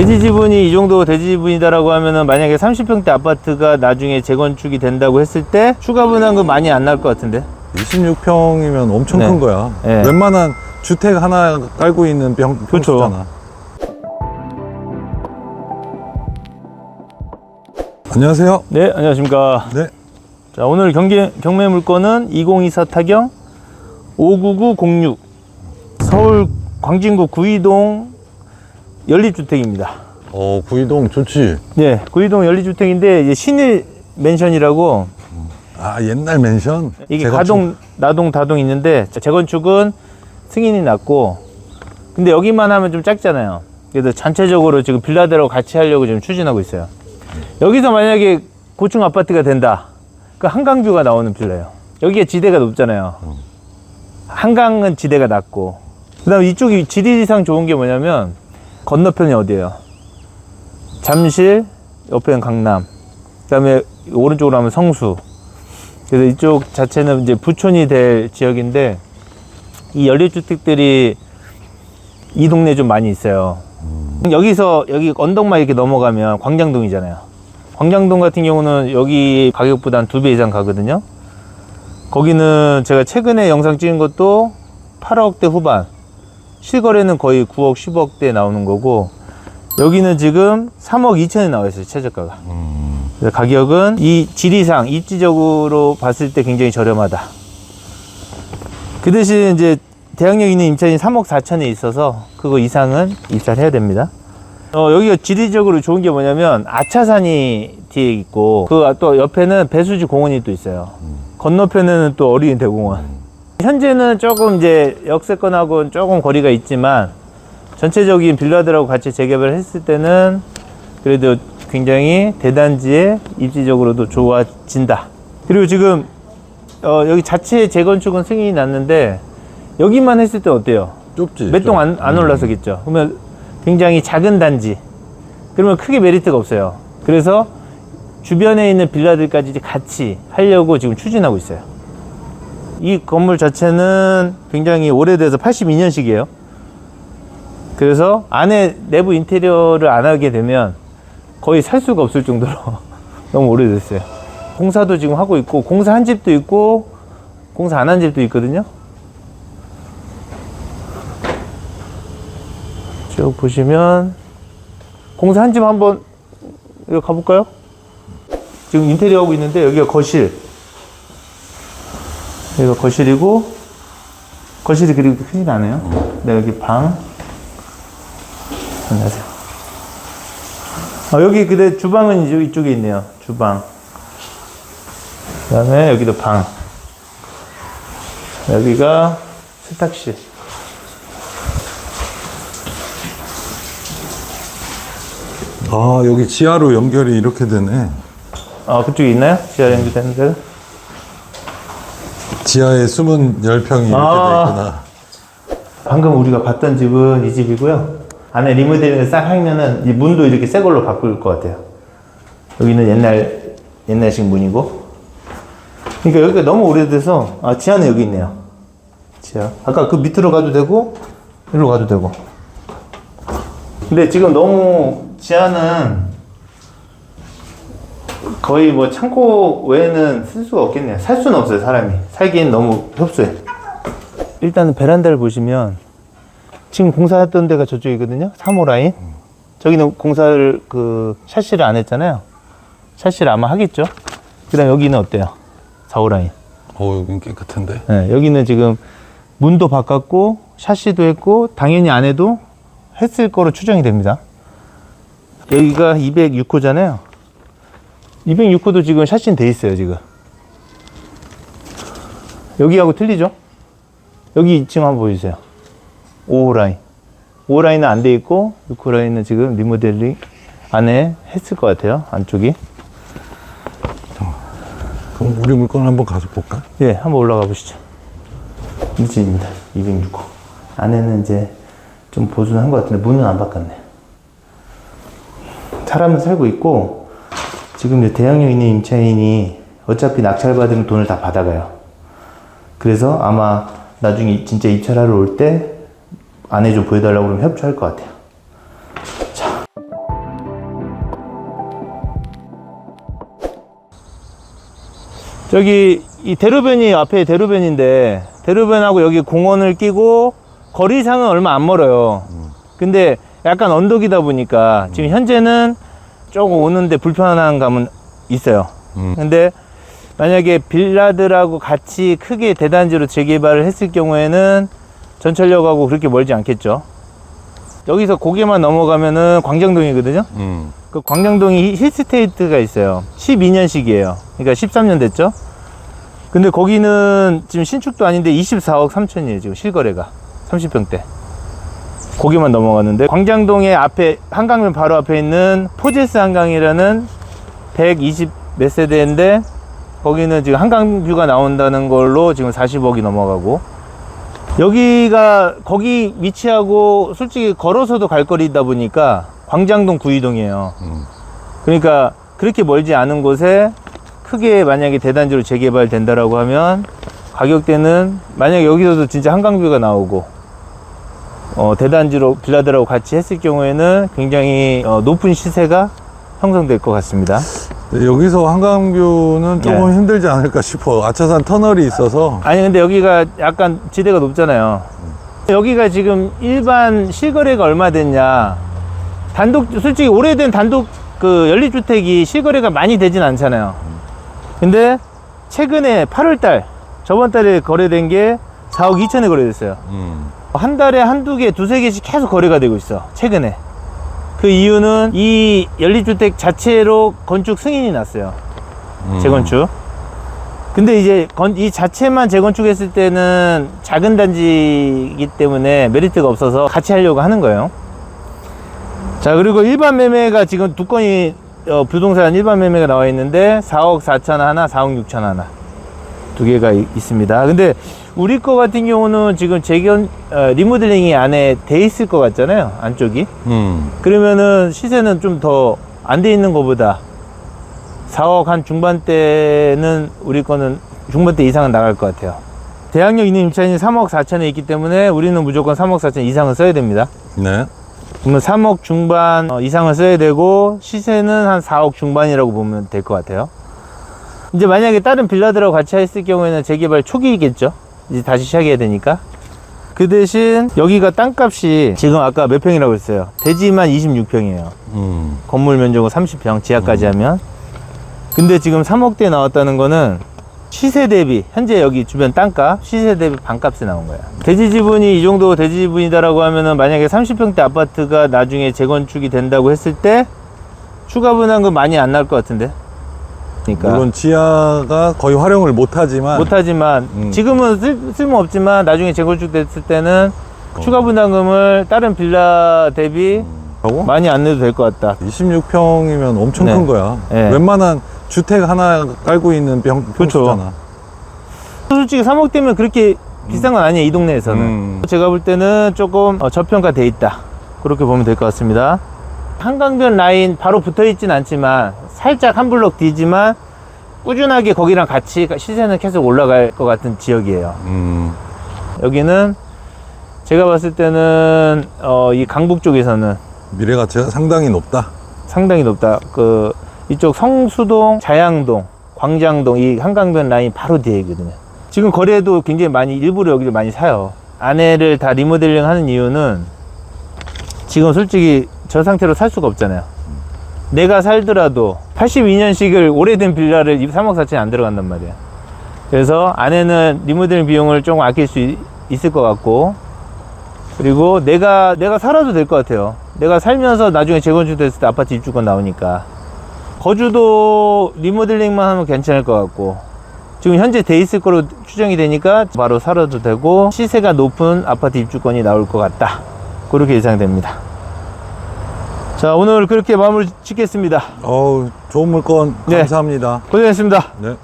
대지 지분이 이 정도 대지 지분이다라고 하면은 만약에 30평대 아파트가 나중에 재건축이 된다고 했을 때 추가 분담금 많이 안 나올 것 같은데 26평이면 엄청 네. 큰 거야. 네. 웬만한 주택 하나 깔고 있는 병, 그렇죠. 평수잖아. 안녕하세요. 네 안녕하십니까 네. 자 오늘 경기, 경매 물건은 2024 타경 59906 서울 광진구 구이동 연립주택입니다. 어, 구이동 좋지. 네 구이동 연립주택인데 이제 신일 맨션이라고 아, 옛날 맨션. 이게 재건축. 가동 나동 다동 있는데 재건축은 승인이 났고 근데 여기만 하면 좀 작잖아요. 그래서 전체적으로 지금 빌라들하고 같이 하려고 지금 추진하고 있어요. 여기서 만약에 고층 아파트가 된다. 그 한강뷰가 나오는 빌라예요. 여기가 지대가 높잖아요. 한강은 지대가 낮고 그 다음에 이쪽이 지리상 좋은 게 뭐냐면 건너편이 어디예요 잠실 옆에는 강남 그 다음에 오른쪽으로 하면 성수 그래서 이쪽 자체는 이제 부촌이 될 지역인데 이 연립주택들이 이 동네에 좀 많이 있어요. 여기서 여기 언덕만 이렇게 넘어가면 광장동이잖아요. 광장동 같은 경우는 여기 가격보다 한 두 배 이상 가거든요. 거기는 제가 최근에 영상 찍은 것도 8억대 후반, 실거래는 거의 9억, 10억대 나오는 거고, 여기는 지금 3억 2천에 나와 있어요, 최저가가. 그래서 가격은 이 지리상 입지적으로 봤을 때 굉장히 저렴하다. 그 대신 이제 대학력 있는 임차인이 3억 4천에 있어서 그거 이상은 입사를 해야 됩니다. 어, 여기가 지리적으로 좋은 게 뭐냐면 아차산이 뒤에 있고 그 또 옆에는 배수지 공원이 또 있어요. 건너편에는 또 어린이 대공원. 현재는 조금 이제 역세권하고는 조금 거리가 있지만 전체적인 빌라들하고 같이 재개발을 했을 때는 그래도 굉장히 대단지에 입지적으로도 좋아진다. 그리고 지금 어, 여기 자체 재건축은 승인이 났는데 여기만 했을 때 어때요? 좁지. 몇 동 안 안 올라서겠죠. 그러면 굉장히 작은 단지. 그러면 크게 메리트가 없어요. 그래서 주변에 있는 빌라들까지 같이 하려고 지금 추진하고 있어요. 이 건물 자체는 굉장히 오래돼서 82년식이에요. 그래서 안에 내부 인테리어를 안 하게 되면 거의 살 수가 없을 정도로 너무 오래됐어요. 공사도 지금 하고 있고 공사한 집도 있고 공사 안 한 집도 있거든요. 쭉 보시면 공사한 집 한번 가볼까요? 지금 인테리어 하고 있는데 여기가 거실 여기가 거실이고 거실이 그리고 큰일 나네요. 네 여기 방. 안녕하세요. 아, 여기 근데 주방은 이쪽- 이쪽에 있네요. 주방. 그 다음에 여기도 방. 여기가 세탁실. 아, 여기 지하로 연결이 이렇게 되네. 아 그쪽에 있나요? 지하 연결되는 데는? 지하에 숨은 열평이 이렇게 아. 돼 있구나. 방금 우리가 봤던 집은 이 집이고요. 안에 리모델링을 싹 하면은 이 문도 이렇게 새 걸로 바꿀 것 같아요. 여기는 옛날 옛날식 문이고. 그러니까 여기가 너무 오래돼서 아 지하는 여기 있네요. 지하. 아까 그 밑으로 가도 되고 일로 가도 되고. 근데 지금 너무 지하는 거의 뭐 창고 외에는 쓸 수가 없겠네요. 살 수는 없어요, 사람이. 살기엔 너무 협소해. 일단은 베란다를 보시면 지금 공사했던 데가 저쪽이거든요. 3호 라인. 저기는 공사를 그 샤시를 안 했잖아요. 샤시를 아마 하겠죠. 그다음 여기는 어때요? 4호 라인. 어, 여긴 깨끗한데. 네, 여기는 지금 문도 바꿨고 샤시도 했고 당연히 안 해도 했을 거로 추정이 됩니다. 여기가 206호잖아요. 206호도 지금 샤시는 돼 있어요, 지금. 여기하고 틀리죠? 여기 2층 한번 보여주세요. 5호 라인. 5호 라인은 안 돼 있고 6호 라인은 지금 리모델링 안에 했을 것 같아요, 안쪽이. 그럼 우리 물건 한번 가서 볼까? 예, 한번 올라가 보시죠. 이 집입니다. 206호. 안에는 이제 좀 보존한 것 같은데 문은 안 바꿨네. 사람은 살고 있고 지금 이제 대학력 있는 임차인이 어차피 낙찰 받으면 돈을 다 받아가요. 그래서 아마 나중에 진짜 입찰하러 올 때 안에 좀 보여달라고 그러면 협조할 것 같아요. 저기 이 대로변이 앞에 대로변인데 대로변하고 여기 공원을 끼고 거리상은 얼마 안 멀어요. 근데 약간 언덕이다 보니까 지금 현재는 조금 오는데 불편한 감은 있어요. 음. 근데 만약에 빌라들하고 같이 크게 대단지로 재개발을 했을 경우에는 전철역하고 그렇게 멀지 않겠죠. 여기서 고개만 넘어가면은 광장동이거든요. 음. 그 광장동이 힐스테이트가 있어요. 12년식이에요. 그러니까 13년 됐죠. 근데 거기는 지금 신축도 아닌데 24억 3천이에요. 지금 실거래가 30평대. 거기만 넘어갔는데 광장동의 앞에 한강변 바로 앞에 있는 포제스 한강이라는 120 몇 세대인데 거기는 지금 한강 뷰가 나온다는 걸로 지금 40억이 넘어가고 여기가 거기 위치하고 솔직히 걸어서도 갈 거리다 보니까 광장동 구이동이에요. 음. 그러니까 그렇게 멀지 않은 곳에 크게 만약에 대단지로 재개발된다라고 하면 가격대는 만약에 여기서도 진짜 한강뷰가 나오고 어, 대단지로 빌라들하고 같이 했을 경우에는 굉장히 어, 높은 시세가 형성될 것 같습니다. 근데 여기서 한강뷰는 조금 네. 힘들지 않을까 싶어. 아차산 터널이 있어서. 아니 근데 여기가 약간 지대가 높잖아요. 여기가 지금 일반 실거래가 얼마 됐냐? 단독 솔직히 오래된 단독 그 연립주택이 실거래가 많이 되진 않잖아요. 근데 최근에 8월달 저번 달에 거래된 게 4억 2천에 거래됐어요. 음. 한 달에 한두 개, 두세 개씩 계속 거래가 되고 있어. 최근에. 그 이유는 이 연립주택 자체로 건축 승인이 났어요. 음. 재건축. 근데 이제 건- 이 자체만 재건축했을 때는 작은 단지이기 때문에 메리트가 없어서 같이 하려고 하는 거예요. 자, 그리고 일반 매매가 지금 두 건이 어, 부동산 일반 매매가 나와 있는데 4억 4천 하나, 4억 6천 하나. 두 개가 이- 있습니다. 근데 우리 거 같은 경우는 지금 재견, 어, 리모델링이 안에 돼 있을 것 같잖아요. 안쪽이. 음. 그러면은 시세는 좀 더 안 돼 있는 것보다 4억 한 중반대는 우리 거는 중반대 이상은 나갈 것 같아요. 대학력 있는 임차인이 3억 4천에 있기 때문에 우리는 무조건 3억 4천 이상을 써야 됩니다. 네. 그러면 3억 중반 어, 이상을 써야 되고 시세는 한 4억 중반이라고 보면 될 것 같아요. 이제 만약에 다른 빌라들하고 같이 했을 경우에는 재개발 초기이겠죠. 이제 다시 시작해야 되니까. 그 대신 여기가 땅값이 지금 아까 몇 평이라고 했어요. 대지만 26평이에요. 음. 건물 면적은 30평 지하까지 하면 근데 지금 3억대 나왔다는 거는 시세 대비 현재 여기 주변 땅값 시세 대비 반값에 나온 거야 대지 지분이 이 정도 대지 지분이다라고 하면은 만약에 30평대 아파트가 나중에 재건축이 된다고 했을 때 추가 분담금 많이 안 나올 것 같은데 그러니까 물론 지하가 거의 활용을 못하지만. 못하지만 음. 지금은 쓸, 쓸모 없지만 나중에 재건축 됐을 때는 추가 분담금을 다른 빌라 대비 하고 많이 안 내도 될 것 같다 26평이면 엄청 네. 큰 거야. 네. 웬만한 주택 하나 깔고 있는 평, 그렇죠. 평수잖아. 솔직히 3억 대면 그렇게 비싼 건 아니에요 이 동네에서는 음. 제가 볼 때는 조금 어, 저평가돼 있다 그렇게 보면 될 것 같습니다 한강변 라인 바로 붙어 있진 않지만 살짝 한 블록 뒤지만 꾸준하게 거기랑 같이 시세는 계속 올라갈 것 같은 지역이에요 음. 여기는 제가 봤을 때는 어, 이 강북 쪽에서는 미래 가치가 상당히 높다. 상당히 높다 그 이쪽 성수동 자양동 광장동 이 한강변 라인 바로 뒤에 있거든요 지금 거래도 굉장히 많이 일부러 여기를 많이 사요 안에를 다 리모델링 하는 이유는 지금 솔직히 저 상태로 살 수가 없잖아요 내가 살더라도 82년식을 오래된 빌라를 3억 4천이 안 들어간단 말이에요 그래서 안에는 리모델링 비용을 조금 아낄 수 있- 있을 것 같고 그리고 내가 내가 살아도 될 것 같아요. 내가 살면서 나중에 재건축 됐을 때 아파트 입주권 나오니까 거주도 리모델링만 하면 괜찮을 것 같고 지금 현재 돼 있을 거로 추정이 되니까 바로 살아도 되고 시세가 높은 아파트 입주권이 나올 것 같다. 그렇게 예상됩니다. 자 오늘 그렇게 마무리 짓겠습니다. 어우, 좋은 물건 네. 감사합니다. 고생했습니다. 네.